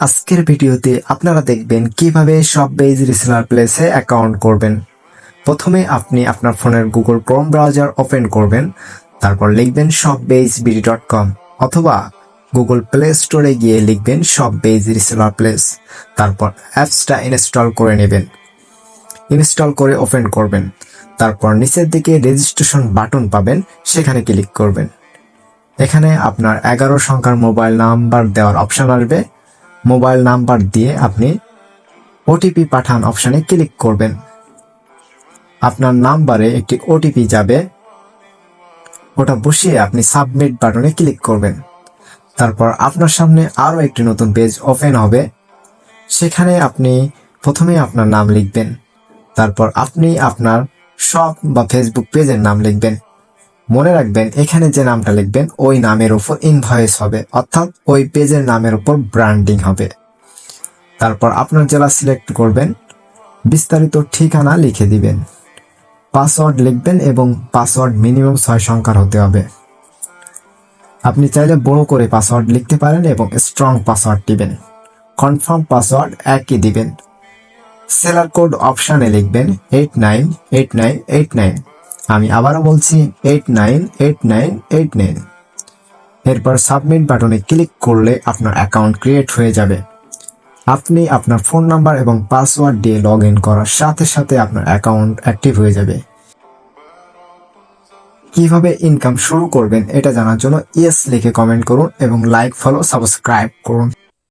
আজকের ভিডিওতে আপনারা দেখবেন কীভাবে সব বেজ রিসেলার প্লেসে অ্যাকাউন্ট করবেন। প্রথমে আপনি আপনার ফোনের গুগল ক্রোম ব্রাউজার ওপেন করবেন, তারপর লিখবেন সব বেজ বিডি ডট কম অথবা গুগল প্লে স্টোরে গিয়ে লিখবেন সব বেজ রিসেলার প্লেস তারপর অ্যাপসটা ইনস্টল করে নেবেন। ইনস্টল করে ওপেন করবেন, তারপর নিচের দিকে রেজিস্ট্রেশন বাটন পাবেন, সেখানে ক্লিক করবেন। এখানে আপনার এগারো সংখ্যার মোবাইল নাম্বার দেওয়ার অপশান আসবে। মোবাইল নাম্বার দিয়ে আপনি ওটিপি পাঠান অপশানে ক্লিক করবেন। আপনার নাম্বারে একটি ওটিপি যাবে। ওটা বসিয়ে আপনি সাবমিট বাটনে ক্লিক করবেন। তারপর আপনার সামনে আরও একটি নতুন পেজ ওপেন হবে। সেখানে আপনি প্রথমে আপনার নাম লিখবেন। তারপর আপনি আপনার শপ বা ফেসবুক পেজের নাম লিখবেন। মনে রাখবেন, এখানে যে নামটা লিখবেন, ওই নামের উপর ইনভয়েস হবে, অর্থাৎ ওই পেজের নামের উপর ব্র্যান্ডিং হবে। তারপর আপনার জেলা সিলেক্ট করবেন, বিস্তারিত ঠিকানা লিখে দিবেন। পাসওয়ার্ড লিখবেন এবং পাসওয়ার্ড মিনিমাম ছয় সংখ্যার হতে হবে। আপনি চাইলে বড় করে পাসওয়ার্ড লিখতে পারেন এবং স্ট্রং পাসওয়ার্ড দিবেন। কনফার্ম পাসওয়ার্ড একই দিবেন। সেলার কোড অপশানে লিখবেন eight nine eight nine eight nine আমি আবারও বলছি eight nine eight nine eight nine এরপর সাবমিট বাটনে ক্লিক করলে আপনার অ্যাকাউন্ট ক্রিয়েট হয়ে যাবে। আপনি আপনার ফোন নাম্বার এবং পাসওয়ার্ড দিয়ে লগ ইন করার সাথে সাথে আপনার অ্যাকাউন্ট অ্যাক্টিভ হয়ে যাবে। কীভাবে ইনকাম শুরু করবেন এটা জানার জন্য ইয়েস লিখে কমেন্ট করুন এবং লাইক ফলো সাবস্ক্রাইব করুন।